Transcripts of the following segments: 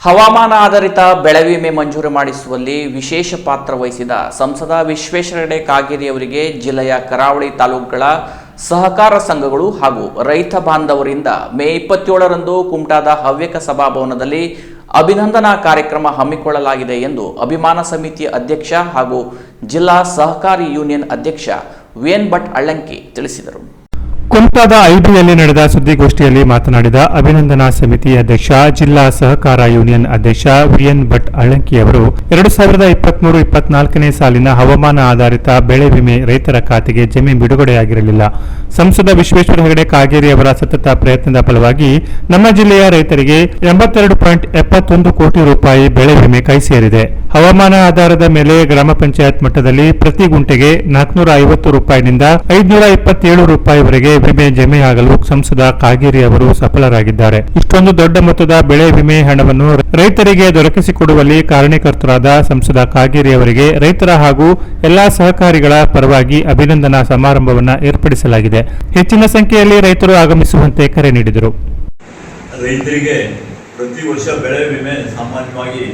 ಹವಾಮಾನ ಆಧಾರಿತ ಬೆಳೆ ವಿಮೆ ಮಂಜೂರು ಮಾಡಿಸುವಲ್ಲಿ ವಿಶೇಷ ಪಾತ್ರ ವಹಿಸಿದ ಸಂಸದ ವಿಶ್ವೇಶ್ವರ ಕಾಗೇರಿಯವರಿಗೆ ಜಿಲ್ಲೆಯ ಕರಾವಳಿ ತಾಲೂಕುಗಳ ಸಹಕಾರ ಸಂಘಗಳು ಹಾಗೂ ರೈತ ಬಾಂಧವರಿಂದ ಮೇ ಇಪ್ಪತ್ತೇಳರಂದು ಕುಮಟಾದ ಹವ್ಯಕ ಸಭಾಭವನದಲ್ಲಿ ಅಭಿನಂದನಾ ಕಾರ್ಯಕ್ರಮ ಹಮ್ಮಿಕೊಳ್ಳಲಾಗಿದೆ ಎಂದು ಅಭಿಮಾನ ಸಮಿತಿ ಅಧ್ಯಕ್ಷ ಹಾಗೂ ಜಿಲ್ಲಾ ಸಹಕಾರಿ ಯೂನಿಯನ್ ಅಧ್ಯಕ್ಷ ವೇನ್ ಭಟ್ ಅಳ್ಳಂಕಿ ತಿಳಿಸಿದರು. ಕುಮಟಾದ ಐಬಿಯಲ್ಲಿ ನಡೆದ ಸುದ್ದಿಗೋಷ್ಠಿಯಲ್ಲಿ ಮಾತನಾಡಿದ ಅಭಿನಂದನಾ ಸಮಿತಿ ಅಧ್ಯಕ್ಷ, ಜಿಲ್ಲಾ ಸಹಕಾರ ಯೂನಿಯನ್ ಅಧ್ಯಕ್ಷ ವಿಎನ್ ಭಟ್ ಅಳಂಕಿ ಅವರು, ಎರಡು ಸಾವಿರದ ಇಪ್ಪತ್ಮೂರು ಇಪ್ಪತ್ನಾಲ್ಕನೇ ಸಾಲಿನ ಹವಾಮಾನ ಆಧಾರಿತ ಬೆಳೆ ವಿಮೆ ರೈತರ ಖಾತೆಗೆ ಜಮೆ ಬಿಡುಗಡೆಯಾಗಿರಲಿಲ್ಲ. ಸಂಸದ ವಿಶ್ವೇಶ್ವರ ಹೆಗಡೆ ಕಾಗೇರಿ ಅವರ ಸತತ ಪ್ರಯತ್ನದ ಫಲವಾಗಿ ನಮ್ಮ ಜಿಲ್ಲೆಯ ರೈತರಿಗೆ ಎಂಬತ್ತೆರಡು ಪಾಯಿಂಟ್ ಎಪ್ಪತ್ತೊಂದು ಕೋಟಿ ರೂಪಾಯಿ ಬೆಳೆ ವಿಮೆ ಕೈ ಸೇರಿದೆ. ಹವಾಮಾನ ಆಧಾರದ ಮೇಲೆ ಗ್ರಾಮ ಪಂಚಾಯತ್ ಮಟ್ಟದಲ್ಲಿ ಪ್ರತಿ ಗುಂಟೆಗೆ ನಾಲ್ಕುನೂರ ಐವತ್ತು ರೂಪಾಯಿನಿಂದ ಐದುನೂರ ಇಪ್ಪತ್ತೇಳು ರೂಪಾಯಿವರೆಗೆ ವಿಮೆ ಜಮೆಯಾಗಲು ಸಂಸದ ಕಾಗೇರಿ ಅವರು ಸಫಲರಾಗಿದ್ದಾರೆ. ಇಷ್ಟೊಂದು ದೊಡ್ಡ ಮೊತ್ತದ ಬೆಳೆ ವಿಮೆ ಹಣವನ್ನು ರೈತರಿಗೆ ದೊರಕಿಸಿಕೊಡುವಲ್ಲಿ ಕಾರಣೀಕರ್ತರಾದ ಸಂಸದ ಕಾಗೇರಿ ಅವರಿಗೆ ರೈತರ ಹಾಗೂ ಎಲ್ಲಾ ಸಹಕಾರಿಗಳ ಪರವಾಗಿ ಅಭಿನಂದನಾ ಸಮಾರಂಭವನ್ನು ಏರ್ಪಡಿಸಲಾಗಿದೆ. ಹೆಚ್ಚಿನ ಸಂಖ್ಯೆಯಲ್ಲಿ ರೈತರು ಆಗಮಿಸುವಂತೆ ಕರೆ ನೀಡಿದರು. ರೈತರಿಗೆ ಪ್ರತಿ ವರ್ಷ ಬೆಳೆ ವಿಮೆ ಸಾಮಾನ್ಯವಾಗಿ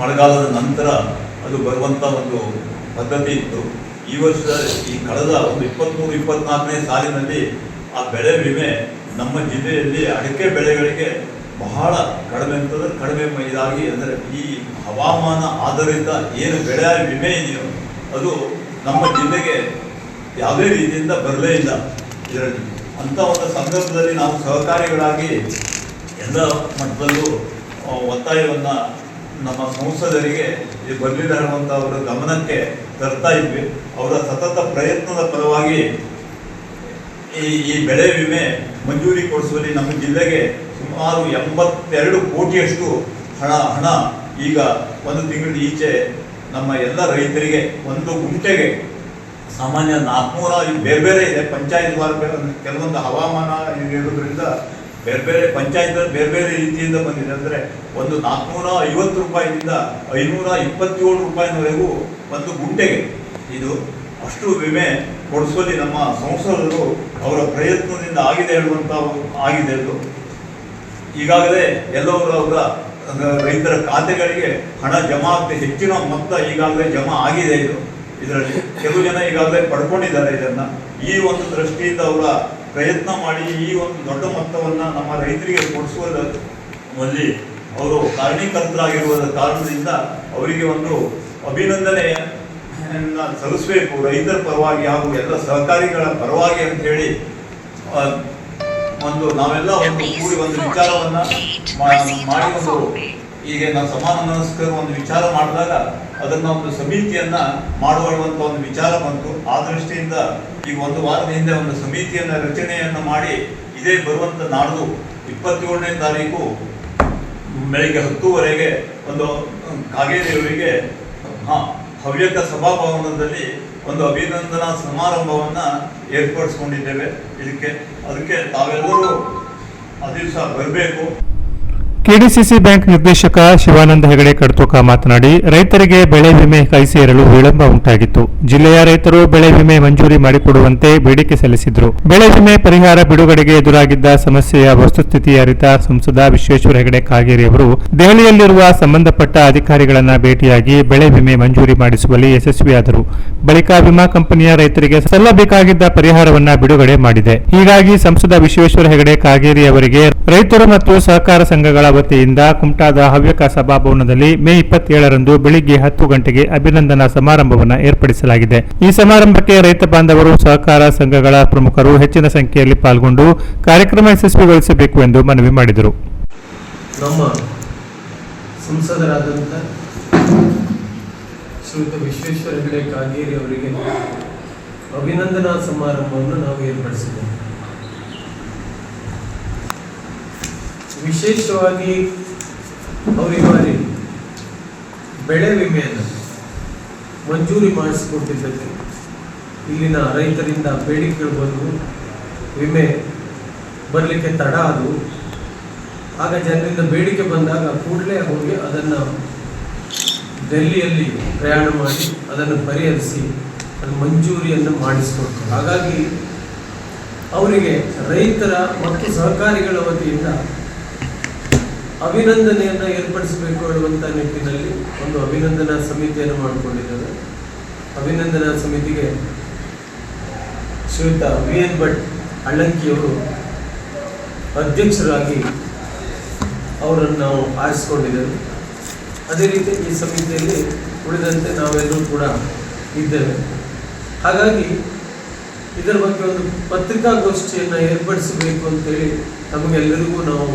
ಮಳೆಗಾಲದ ನಂತರ ಅದು ಬರುವಂಥ ಒಂದು ಪದ್ಧತಿ ಇತ್ತು. ಈ ವರ್ಷ ಈ ಕಳೆದ ಒಂದು ಇಪ್ಪತ್ತ್ಮೂರು ಇಪ್ಪತ್ನಾಲ್ಕನೇ ಸಾಲಿನಲ್ಲಿ ಆ ಬೆಳೆ ವಿಮೆ ನಮ್ಮ ಜಿಲ್ಲೆಯಲ್ಲಿ ಅಡಿಕೆ ಬೆಳೆಗಳಿಗೆ ಬಹಳ ಕಡಿಮೆ ಅಂತಂದ್ರೆ ಕಡಿಮೆ ಇದಾಗಿ ಅಂದರೆ ಈ ಹವಾಮಾನ ಆಧಾರಿತ ಏನು ಬೆಳೆ ವಿಮೆ ಇದೆಯೋ, ಅದು ನಮ್ಮ ಜಿಲ್ಲೆಗೆ ಯಾವುದೇ ರೀತಿಯಿಂದ ಬರಲೇ ಇಲ್ಲ ಇದರಲ್ಲಿ. ಅಂಥ ಒಂದು ಸಂದರ್ಭದಲ್ಲಿ ನಾವು ಸಹಕಾರಿಗಳಾಗಿ ಎಲ್ಲ ಮಟ್ಟದಲ್ಲೂ ಒತ್ತಾಯವನ್ನು ಒತ್ತಾಯವನ್ನ ನಮ್ಮ ಸಂಸದರಿಗೆ ಈ ಅವರ ಗಮನಕ್ಕೆ ತರ್ತಾ ಇದ್ವಿ. ಅವರ ಸತತ ಪ್ರಯತ್ನದ ಪರವಾಗಿ ಈ ಈ ಬೆಳೆ ವಿಮೆ ಮಂಜೂರಿ ಕೊಡಿಸುವಲ್ಲಿ ನಮ್ಮ ಜಿಲ್ಲೆಗೆ ಸುಮಾರು ಎಂಬತ್ತೆರಡು ಕೋಟಿಯಷ್ಟು ಹಣ ಹಣ ಈಗ ಒಂದು ತಿಂಗಳ ಈಚೆ ನಮ್ಮ ಎಲ್ಲ ರೈತರಿಗೆ ಒಂದು ಗುಂಟೆಗೆ ಸಾಮಾನ್ಯ ನಾಲ್ಕುನೂರ, ಬೇರೆ ಬೇರೆ ಇದೆ. ಪಂಚಾಯತ್ ವಾರ ಕೆಲವೊಂದು ಹವಾಮಾನ ಇರೋದ್ರಿಂದ ಬೇರೆ ಬೇರೆ ಪಂಚಾಯತ್ ಬೇರೆ ಬೇರೆ ರೀತಿಯಿಂದ ಬಂದಿದೆ. ಅಂದರೆ ಒಂದು ನಾಲ್ಕುನೂರ ಐವತ್ತು ರೂಪಾಯಿಯಿಂದ ಐನೂರ ಇಪ್ಪತ್ತೇಳು ರೂಪಾಯಿನವರೆಗೂ ಒಂದು ಗುಂಟೆಗೆ ಇದು ಅಷ್ಟು ವಿಮೆ ಕೊಡಿಸುವಲ್ಲಿ ನಮ್ಮ ಸಂಸದರು ಅವರ ಪ್ರಯತ್ನದಿಂದ ಆಗಿದೆ ಹೇಳುವಂಥ ಆಗಿದೆ ಅದು. ಈಗಾಗಲೇ ಎಲ್ಲವರು ಅವರ ರೈತರ ಖಾತೆಗಳಿಗೆ ಹಣ ಜಮಾ ಆಗ್ತಿ ಹೆಚ್ಚಿನ ಮೊತ್ತ ಈಗಾಗಲೇ ಜಮಾ ಆಗಿದೆ ಇದು. ಇದರಲ್ಲಿ ಕೆಲವು ಜನ ಈಗಾಗಲೇ ಪಡ್ಕೊಂಡಿದ್ದಾರೆ ಇದನ್ನು. ಈ ಒಂದು ದೃಷ್ಟಿಯಿಂದ ಅವರ ಪ್ರಯತ್ನ ಮಾಡಿ ಈ ಒಂದು ದೊಡ್ಡ ಮೊತ್ತವನ್ನು ನಮ್ಮ ರೈತರಿಗೆ ಕೊಡಿಸುವಲ್ಲಿ ಅವರು ಕಾರಣೀಕರ್ತರಾಗಿರುವ ಕಾರಣದಿಂದ ಅವರಿಗೆ ಒಂದು ಅಭಿನಂದನೆ ಸಲ್ಲಿಸಬೇಕು. ರೈತರ ಪರವಾಗಿ ಹಾಗೂ ಎಲ್ಲ ಸಹಕಾರಿಗಳ ಪರವಾಗಿ ಅಂತ ಹೇಳಿ ಒಂದು ನಾವೆಲ್ಲ ಒಂದು ಕೂಡಿ ಒಂದು ವಿಚಾರವನ್ನ ಮಾಡಿ ಒಂದು ಈಗ ನಾವು ಸಮಾನ ಮನಸ್ಕರು ಒಂದು ವಿಚಾರ ಮಾಡಿದಾಗ ಅದನ್ನ ಒಂದು ಸಮಿತಿಯನ್ನ ಮಾಡುವಂತ ಒಂದು ವಿಚಾರ ಬಂತು. ಆ ದೃಷ್ಟಿಯಿಂದ ಈಗ ಒಂದು ವಾರದ ಹಿಂದೆ ಒಂದು ಸಮಿತಿಯನ್ನ ರಚನೆಯನ್ನು ಮಾಡಿ ಇದೇ ಬರುವಂತ ನಾಡು ಇಪ್ಪತ್ತೇಳನೇ ತಾರೀಕು ಬೆಳಿಗ್ಗೆ ಹತ್ತುವರೆಗೆ ಒಂದು ಕಾಗೇರಿಯವರಿಗೆ ಹವ್ಯಕ ಸಭಾಭವನದಲ್ಲಿ ಒಂದು ಅಭಿನಂದನಾ ಸಮಾರಂಭವನ್ನ ಏರ್ಪಡಿಸ್ಕೊಂಡಿದ್ದೇವೆ. ಇದಕ್ಕೆ, ಅದಕ್ಕೆ ತಾವೆಲ್ಲರೂ ಆ ದಿವಸ ಬರಬೇಕು. ಕೆಡಿಸಿಸಿ ಬ್ಯಾಂಕ್ ನಿರ್ದೇಶಕ ಶಿವಾನಂದ ಹೆಗಡೆ ಕಡ್ತೋಕ ಮಾತನಾಡಿ, ರೈತರಿಗೆ ಬೆಳೆ ವಿಮೆ ಕೈ ಸೇರಲು ವಿಳಂಬ ಉಂಟಾಗಿತ್ತು. ಜಿಲ್ಲೆಯ ರೈತರು ಬೆಳೆ ವಿಮೆ ಮಂಜೂರಿ ಮಾಡಿಕೊಡುವಂತೆ ಬೇಡಿಕೆ ಸಲ್ಲಿಸಿದ್ರು. ಬೆಳೆ ವಿಮೆ ಪರಿಹಾರ ಬಿಡುಗಡೆಗೆ ಎದುರಾಗಿದ್ದ ಸಮಸ್ಯೆಯ ವಸ್ತುಸ್ಥಿತಿ ಅರಿತ ಸಂಸದ ವಿಶ್ವೇಶ್ವರ ಹೆಗಡೆ ಕಾಗೇರಿ ಅವರು, ದೆಹಲಿಯಲ್ಲಿರುವ ಸಂಬಂಧಪಟ್ಟ ಅಧಿಕಾರಿಗಳನ್ನು ಭೇಟಿಯಾಗಿ ಬೆಳೆ ವಿಮೆ ಮಂಜೂರಿ ಮಾಡಿಸುವಲ್ಲಿ ಯಶಸ್ವಿಯಾದರು. ಬಳಿಕ ವಿಮಾ ಕಂಪನಿಯ ರೈತರಿಗೆ ಸಲ್ಲಬೇಕಾಗಿದ್ದ ಪರಿಹಾರವನ್ನ ಬಿಡುಗಡೆ ಮಾಡಿದೆ. ಹೀಗಾಗಿ ಸಂಸದ ವಿಶ್ವೇಶ್ವರ ಹೆಗಡೆ ಕಾಗೇರಿ ಅವರಿಗೆ ರೈತರು ಮತ್ತು ಸಹಕಾರ ಸಂಘಗಳ ವತಿಯಿಂದ ಕುಮಟಾದ ಹವ್ಯಕ ಸಭಾಭವನದಲ್ಲಿ ಮೇ ಇಪ್ಪತ್ತೇಳರಂದು ಬೆಳಿಗ್ಗೆ ಹತ್ತು ಗಂಟೆಗೆ ಅಭಿನಂದನಾ ಸಮಾರಂಭವನ್ನು ಏರ್ಪಡಿಸಲಾಗಿದೆ. ಈ ಸಮಾರಂಭಕ್ಕೆ ರೈತ ಬಾಂಧವರು, ಸಹಕಾರ ಸಂಘಗಳ ಪ್ರಮುಖರು ಹೆಚ್ಚಿನ ಸಂಖ್ಯೆಯಲ್ಲಿ ಪಾಲ್ಗೊಂಡು ಕಾರ್ಯಕ್ರಮ ಯಶಸ್ವಿಗೊಳಿಸಬೇಕು ಎಂದು ಮನವಿ ಮಾಡಿದರು. ನಮ್ಮ ಸಂಸದರಾದಂಥ ಶ್ರೀಯುತ ವಿಶ್ವೇಶ್ವರ ಹೆಗಡೆ ಅವರಿಗೆ ಅಭಿನಂದನಾ ಸಮಾರಂಭವನ್ನು ನಾವು ಏರ್ಪಡಿಸಿದ್ದೇವೆ. ವಿಶೇಷವಾಗಿ ಅವರು ಮಾಡಿ ಬಾರಿ ಬೆಳೆ ವಿಮೆಯನ್ನು ಮಂಜೂರಿ ಮಾಡಿಸಿಕೊಟ್ಟಿದ್ದಕ್ಕೆ ಇಲ್ಲಿನ ರೈತರಿಂದ ಬೇಡಿಕೆಗಳು ಬಂದು ವಿಮೆ ಬರಲಿಕ್ಕೆ ತಡ ಅದು. ಆಗ ಜನರಿಂದ ಬೇಡಿಕೆ ಬಂದಾಗ ಕೂಡಲೇ ಹೋಗಿ ಅದನ್ನು ಡೆಲ್ಲಿಯಲ್ಲಿ ಪ್ರಯಾಣ ಮಾಡಿ ಅದನ್ನು ಪರಿಹರಿಸಿ ಅದು ಮಂಜೂರಿಯನ್ನು ಮಾಡಿಸಿಕೊಡ್ತಾರೆ. ಹಾಗಾಗಿ ಅವರಿಗೆ ರೈತರ ಮತ್ತು ಸಹಕಾರಿಗಳ ವತಿಯಿಂದ ಅಭಿನಂದನೆಯನ್ನ ಏರ್ಪಡಿಸಬೇಕು ಅನ್ನುವಂಥ ನಿಟ್ಟಿನಲ್ಲಿ ಒಂದು ಅಭಿನಂದನಾ ಸಮಿತಿಯನ್ನು ಮಾಡಿಕೊಂಡಿದ್ದೇವೆ. ಅಭಿನಂದನಾ ಸಮಿತಿಗೆ ಶ್ರೀಯುತ ವಿ ಎನ್ ಭಟ್ ಅಳ್ಳಂಕಿಯವರು ಅಧ್ಯಕ್ಷರಾಗಿ ಅವರನ್ನು ನಾವು ಆರಿಸಿಕೊಂಡಿದ್ದೇವೆ. ಅದೇ ರೀತಿ ಈ ಸಮಿತಿಯಲ್ಲಿ ಉಳಿದಂತೆ ನಾವೆಲ್ಲರೂ ಕೂಡ ಇದ್ದೇವೆ. ಹಾಗಾಗಿ ಇದರ ಬಗ್ಗೆ ಒಂದು ಪತ್ರಿಕಾಗೋಷ್ಠಿಯನ್ನು ಏರ್ಪಡಿಸಬೇಕು ಅಂತೇಳಿ ನಮಗೆಲ್ಲರಿಗೂ ನಾವು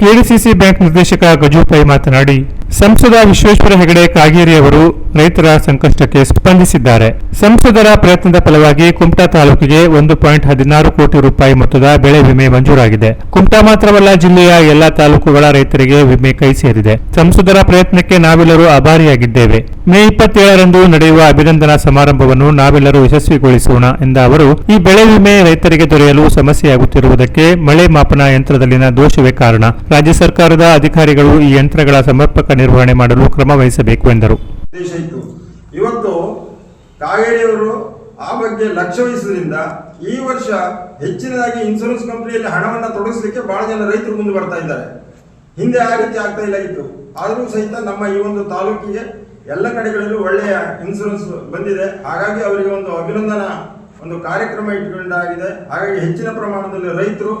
ಕೆಡಿಸಿಸಿ ಬ್ಯಾಂಕ್ ನಿರ್ದೇಶಕ ಗಜುಪೈ ಮಾತನಾಡಿ ಸಂಸದ ವಿಶ್ವೇಶ್ವರ ಹೆಗಡೆ ಕಾಗೇರಿ ಅವರು ರೈತರ ಸಂಕಷ್ಟಕ್ಕೆ ಸ್ಪಂದಿಸಿದ್ದಾರೆ. ಸಂಸದರ ಪ್ರಯತ್ನದ ಫಲವಾಗಿ ಕುಮಟಾ ತಾಲೂಕಿಗೆ ಒಂದು ಪಾಯಿಂಟ್ ಹದಿನಾರು ಕೋಟಿ ರೂಪಾಯಿ ಮೊತ್ತದ ಬೆಳೆ ವಿಮೆ ಮಂಜೂರಾಗಿದೆ. ಕುಮಟಾ ಮಾತ್ರವಲ್ಲ, ಜಿಲ್ಲೆಯ ಎಲ್ಲಾ ತಾಲೂಕುಗಳ ರೈತರಿಗೆ ವಿಮೆ ಕೈ ಸೇರಿದೆ. ಸಂಸದರ ಪ್ರಯತ್ನಕ್ಕೆ ನಾವೆಲ್ಲರೂ ಆಭಾರಿಯಾಗಿದ್ದೇವೆ. ಮೇ ಇಪ್ಪತ್ತೇಳರಂದು ನಡೆಯುವ ಅಭಿನಂದನಾ ಸಮಾರಂಭವನ್ನು ನಾವೆಲ್ಲರೂ ಯಶಸ್ವಿಗೊಳಿಸೋಣ ಎಂದ ಅವರು, ಈ ಬೆಳೆ ವಿಮೆ ರೈತರಿಗೆ ದೊರೆಯಲು ಸಮಸ್ಯೆಯಾಗುತ್ತಿರುವುದಕ್ಕೆ ಮಳೆ ಮಾಪನ ಯಂತ್ರದಲ್ಲಿನ ದೋಷವೇ ಕಾರಣ. ರಾಜ್ಯ ಸರ್ಕಾರದ ಅಧಿಕಾರಿಗಳು ಈ ಯಂತ್ರಗಳ ಸಮರ್ಪಕ ನಿರ್ವಹಣೆ ಮಾಡಲು ಕ್ರಮ ವಹಿಸಬೇಕು ಎಂದರು. ಉದ್ದೇಶ ಇತ್ತು. ಇವತ್ತು ಕಾವೇರಿಯವರು ಆ ಬಗ್ಗೆ ಲಕ್ಷ್ಯ ವಹಿಸುವುದರಿಂದ ಈ ವರ್ಷ ಹೆಚ್ಚಿನದಾಗಿ ಇನ್ಸೂರೆನ್ಸ್ ಕಂಪನಿಯಲ್ಲಿ ಹಣವನ್ನು ತೊಡಗಿಸಲಿಕ್ಕೆ ಬಹಳ ಜನ ರೈತರು ಮುಂದೆ ಬರ್ತಾ ಇದ್ದಾರೆ. ಹಿಂದೆ ಆ ರೀತಿ ಆಗ್ತಾ ಇಲ್ಲ ಇತ್ತು. ಆದರೂ ಸಹಿತ ನಮ್ಮ ಈ ಒಂದು ತಾಲೂಕಿಗೆ ಎಲ್ಲ ಕಡೆಗಳಲ್ಲೂ ಒಳ್ಳೆಯ ಇನ್ಸೂರೆನ್ಸ್ ಬಂದಿದೆ. ಹಾಗಾಗಿ ಅವರಿಗೆ ಒಂದು ಅಭಿನಂದನಾ, ಒಂದು ಕಾರ್ಯಕ್ರಮ ಇಟ್ಟುಕೊಂಡಾಗಿದೆ ಹಾಗಾಗಿ ಹೆಚ್ಚಿನ ಪ್ರಮಾಣದಲ್ಲಿ ರೈತರು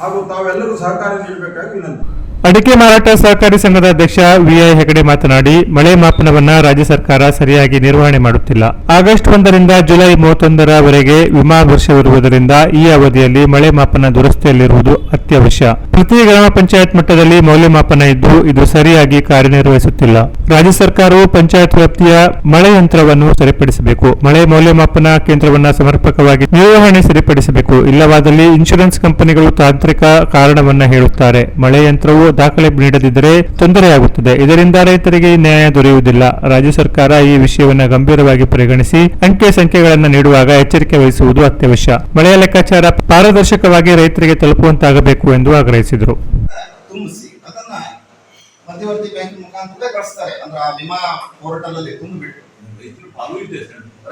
ಹಾಗೂ ತಾವೆಲ್ಲರೂ ಸಹಕಾರ ನೀಡಬೇಕಾಗಿ ವಿನಂತಿ. ಅಡಿಕೆ ಮಾರಾಟ ಸಹಕಾರಿ ಸಂಘದ ಅಧ್ಯಕ್ಷ ವಿಐ ಹೆಗಡೆ ಮಾತನಾಡಿ, ಮಳೆ ಮಾಪನವನ್ನ ರಾಜ್ಯ ಸರ್ಕಾರ ಸರಿಯಾಗಿ ನಿರ್ವಹಣೆ ಮಾಡುತ್ತಿಲ್ಲ. ಆಗಸ್ಟ್ ಒಂದರಿಂದ ಜುಲೈ ಮೂವತ್ತೊಂದರವರೆಗೆ ವಿಮಾ ವರ್ಷವಿರುವುದರಿಂದ ಈ ಅವಧಿಯಲ್ಲಿ ಮಳೆ ಮಾಪನ ದುರಸ್ತಿಯಲ್ಲಿರುವುದು ಅತ್ಯವಶ್ಯ. ಪ್ರತಿ ಗ್ರಾಮ ಪಂಚಾಯತ್ ಮಟ್ಟದಲ್ಲಿ ಮೌಲ್ಯಮಾಪನ ಇದ್ದು, ಇದು ಸರಿಯಾಗಿ ಕಾರ್ಯನಿರ್ವಹಿಸುತ್ತಿಲ್ಲ. ರಾಜ್ಯ ಸರ್ಕಾರವು ಪಂಚಾಯತ್ ವ್ಯಾಪ್ತಿಯ ಮಳೆ ಯಂತ್ರವನ್ನು ಸರಿಪಡಿಸಬೇಕು. ಮಳೆ ಮೌಲ್ಯಮಾಪನ ಕೇಂದ್ರವನ್ನ ಸಮರ್ಪಕವಾಗಿ ನಿರ್ವಹಣೆ ಸರಿಪಡಿಸಬೇಕು. ಇಲ್ಲವಾದಲ್ಲಿ ಇನ್ಶೂರೆನ್ಸ್ ಕಂಪನಿಗಳು ತಾಂತ್ರಿಕ ಕಾರಣವನ್ನ ಹೇಳುತ್ತಾರೆ. ಮಳೆ ಯಂತ್ರವು ದಾಖಲೆ ನೀಡದಿದ್ದರೆ ತೊಂದರೆಯಾಗುತ್ತದೆ. ಇದರಿಂದ ರೈತರಿಗೆ ನ್ಯಾಯ ದೊರೆಯುವುದಿಲ್ಲ. ರಾಜ್ಯ ಸರ್ಕಾರ ಈ ವಿಷಯವನ್ನು ಗಂಭೀರವಾಗಿ ಪರಿಗಣಿಸಿ ಅಂಕೆ ಸಂಖ್ಯೆಗಳನ್ನು ನೀಡುವಾಗ ಎಚ್ಚರಿಕೆ ವಹಿಸುವುದು ಅತ್ಯವಶ್ಯ. ಮಳೆಯ ಲೆಕ್ಕಾಚಾರ ಪಾರದರ್ಶಕವಾಗಿ ರೈತರಿಗೆ ತಲುಪುವಂತಾಗಬೇಕು ಎಂದು ಆಗ್ರಹಿಸಿದರು. ತುಂಬಿಸಿ ಅದನ್ನ ಮಧ್ಯವರ್ತಿ ಬ್ಯಾಂಕ್ ಮುಖಾಂತರ ಕಳಿಸ್ತಾರೆ. ಅಂದ್ರೆ ಆ ವಿಮಾ ಪೋರ್ಟಲ್ ಅಲ್ಲಿ ತುಂಬಿಬಿಟ್ಟು. ರೈತರ ಪಾಲು ಇದೆ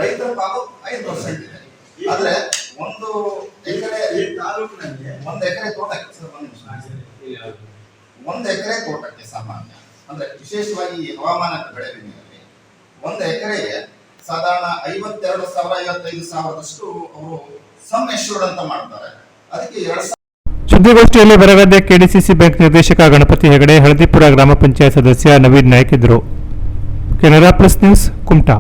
ರೈತರ ಪಾಲು ಐದು ಪರ್ಸೆಂಟ್ ಇದೆ. ಆದ್ರೆ ಒಂದು ಎಕರೆ ಈ ತಾಲೂಕಿನಲ್ಲಿ ಒಂದು ಎಕರೆ ತೋಟಕ್ಕೆ ಸರ್. ಒಂದು ಎಕರೆ ತೋಟಕ್ಕೆ ಸಾಮಾನ್ಯ. ಅಂದ್ರೆ ವಿಶೇಷವಾಗಿ ಹವಾಮಾನ ಬೆಳೆ ವಿಮೆಯಲ್ಲಿ ಒಂದು ಎಕರೆಗೆ ಸಾಧಾರಣ ಐವತ್ತೆರಡು ಸಾವಿರ, ಐವತ್ತೈದು ಸಾವಿರದಷ್ಟು ಅವರು ಸಮ್ ಅಂತ ಮಾಡ್ತಾರೆ. ಅದಕ್ಕೆ ಎರಡ್ ಸುದ್ದಿಗೋಷ್ಠಿಯಲ್ಲಿ ಬರಗದ್ದೆ ಕೆಡಿಸಿಸಿ ಬ್ಯಾಂಕ್ ನಿರ್ದೇಶಕ ಗಣಪತಿ ಹೆಗಡೆ, ಹಳದಿಪುರ ಗ್ರಾಮ ಪಂಚಾಯತ್ ಸದಸ್ಯ ನವೀನ್ ನಾಯ್ಕ್ ಇದ್ದರು. Canara plus news, Kumta.